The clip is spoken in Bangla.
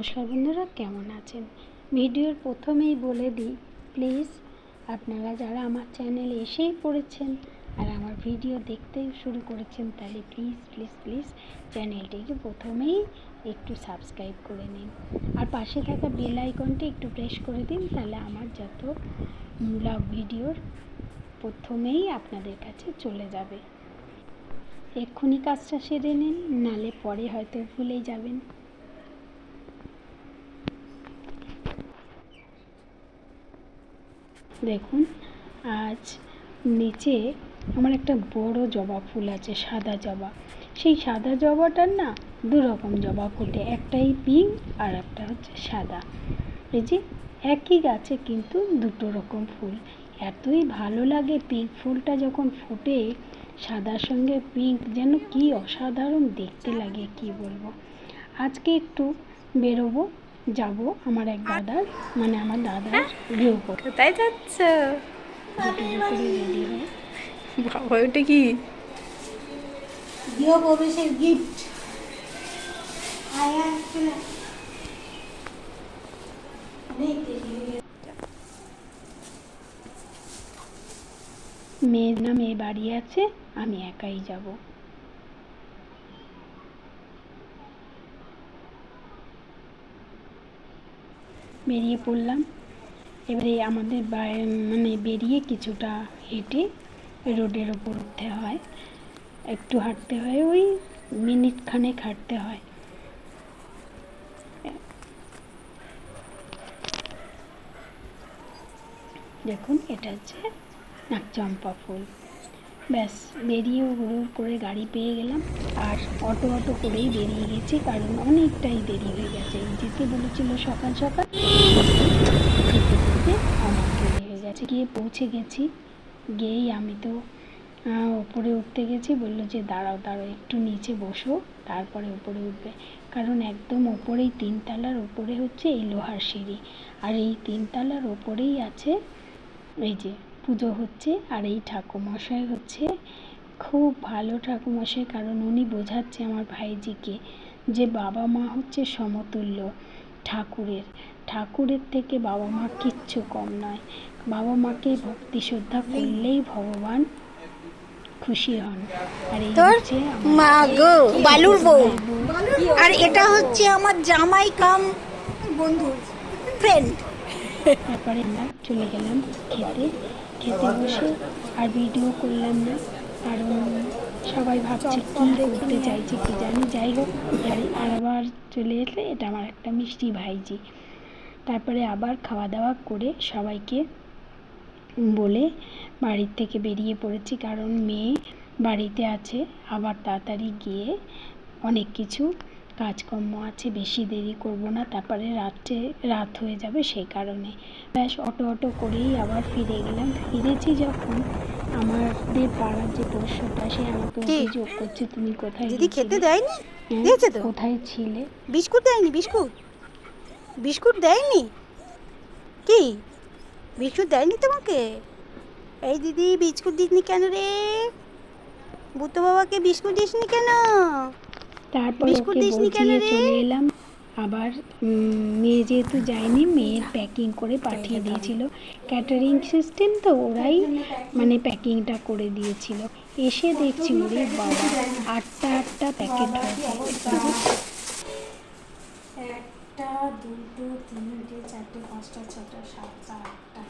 নমস্কার বন্ধুরা, কেমন আছেন? ভিডিওর প্রথমেই বলে দিই প্লিজ আপনারা যারা আমার চ্যানেলে এসেই পড়েছেন আর আমার ভিডিও দেখতে শুরু করেছেন, তাহলে প্লিজ প্লিজ প্লিজ চ্যানেলটিকে প্রথমেই একটু সাবস্ক্রাইব করে নিন। আর পাশে থাকা বেল আইকনটি একটু প্রেস করে দিন, তাহলে আমার যত ব্লগ ভিডিওর প্রথমেই আপনাদের কাছে চলে যাবে। এক্ষুনি কাজটা সেরে নিন, নালে পরে হয়তো ভুলে যাবেন। দেখুন, আজ নিচে আমার একটা বড় জবা ফুল আছে, সাদা জবা। সেই সাদা জবাটার না দু রকম জবা ফোটে, একটাই পিঙ্ক আর একটা হচ্ছে সাদা। এই যে একই গাছে কিন্তু দুটো রকম ফুল। এতই ভালো লাগে পিঙ্ক ফুলটা যখন ফোটে, সাদার সঙ্গে পিঙ্ক যেন কি অসাধারণ দেখতে লাগে, কি বলব? আজকে একটু বেরোবো যাব আমার এক দাদার মানে আমার দাদার বিয়ে করতে কোথায় যাচ্ছ? বাবা ওটা কি? গৃহ প্রবেশের গিফট হয়ে। মেয়ের না মেয়ে বাড়ি আছে আমি একাই যাব। বেরিয়ে পড়লাম। এবারে আমাদের মানে বেরিয়ে কিছুটা হেঁটে রোডের ওপর উঠতে হয়। একটু হাঁটতে হয়, ওই মিনিট খানেক হাঁটতে হয়। দেখুন, এটা হচ্ছে নাকচম্পা ফুল। ব্যাস, বেরিয়ে হুড় করে গাড়ি পেয়ে গেলাম। আর অটো অটো করেই বেরিয়ে গেছি, কারণ অনেকটাই দেরি হয়ে গেছে। যেতে বলেছিল সকাল সকাল যেতে যেতে আমার গেছে গিয়ে পৌঁছে গেছি। গিয়েই আমি তো ওপরে উঠতে গেছি। বলল যে, দাঁড়াও দাঁড়াও, একটু নিচে বসো, তারপরে উপরে উঠবে। কারণ একদম ওপরেই তিনতলার ওপরে হচ্ছে এই লোহার সিঁড়ি। আর এই তিনতলার ওপরেই আছে, এই যে পুজো হচ্ছে, আর এই ঠাকুমশাই হচ্ছে। খুব ভালো ঠাকুমশাই কারণ উনি বোঝাচ্ছে আমার ভাইজিকে যে বাবা মা হচ্ছে সমতুল্য। ঠাকুরের। ঠাকুরের থেকে বাবা মা কিচ্ছু কম নয়। বাবা মাকে ভক্তি শ্রদ্ধা করলেই ভগবান খুশি হন। আর এই তোর হচ্ছে আমার মা গো বালুর বউ। বউ। আর এটা হচ্ছে আমার জামাই কাম বন্ধু ফ্রেন্ড তারপরে আমরা চলে গেলাম খেতে। খেতে বসে আর ভিডিও করলাম না। কারণ সবাই ভাবছে কী করতে চাইছে কি জানি যাই হোক আর আবার চলে এসে এটা আমার একটা মিষ্টি ভাইজি। তারপরে আবার খাওয়া দাওয়া করে সবাইকে বলে বাড়ির থেকে বেরিয়ে পড়েছি কারণ মেয়ে বাড়িতে আছে। আবার তাড়াতাড়ি গিয়ে অনেক কিছু কাজকর্ম আছে বেশি দেরি করব না তারপরে রাত্রে রাত হয়ে যাবে সেই কারণে। ব্যাস অটো অটো করেই আবার ফিরে গেলাম। ফিরেছি যখন আমাদের পাড়ার যে পোষ্যটা সে আমাকে? অভিযোগ করছে তুমি কোথায় দিদি খেতে দেয়নি? হ্যাঁ, দিয়েছে তো? কোথায় ছিলে? বিস্কুট দেয়নি বিস্কুট। বিস্কুট দেয়নি? কি? বিস্কুট দেয়নি তোমাকে? এই দিদি বিস্কুট দিসনি কেন রে? বুদ্ধ বাবাকে বিস্কুট দিসনি কেন? তারপর বিস্কুট দিসনি কেন রে? চলে এলাম। আবার মেয়ে যেহেতু যায়নি, মেয়ের প্যাকিং করে পাঠিয়ে দিয়েছিল। ক্যাটারিং সিস্টেম তো ওরাই মানে প্যাকিংটা করে দিয়েছিল। এসে দেখছি ওরে বাবা, আটটা আটটা প্যাকেট একটা, দুটো, তিনটে, চারটে, পাঁচটা, ছটা, সাতটা, আটটা।